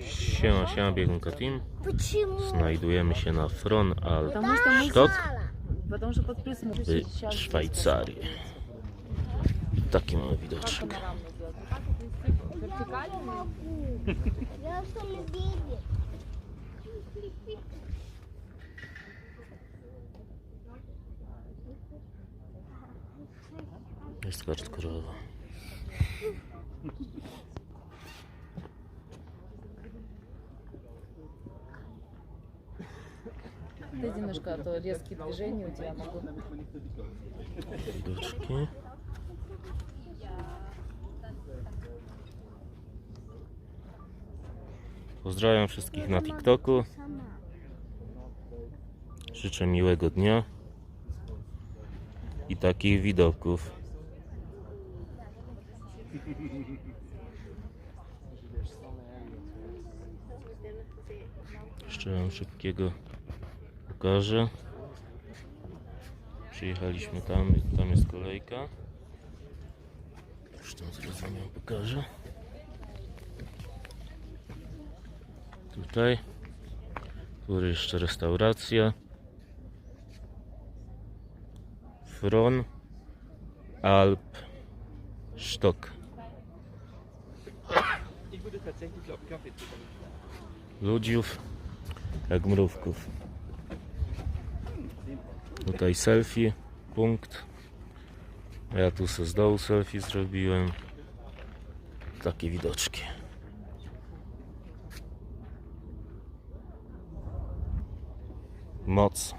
Siema, siema biegunka team. Znajdujemy się na Fron al Stock w Szwajcarii. I taki mamy widoczek. Jest kartka kolorowa. Ты немножко, а то резкие движения у тебя могут. Widoczki. Pozdrawiam wszystkich na TikToku. Сама. Życzę miłego dnia i takich widoków. Jeszcze wam szybkiego pokażę. Przyjechaliśmy tam, tam jest kolejka. Już tam ją pokażę. Tutaj. Tu jeszcze restauracja. Fron Alp Stock. Ludziów jak mrówków. Tutaj selfie, punkt. Ja tu se z dołu selfie zrobiłem. Takie widoczki. Moc.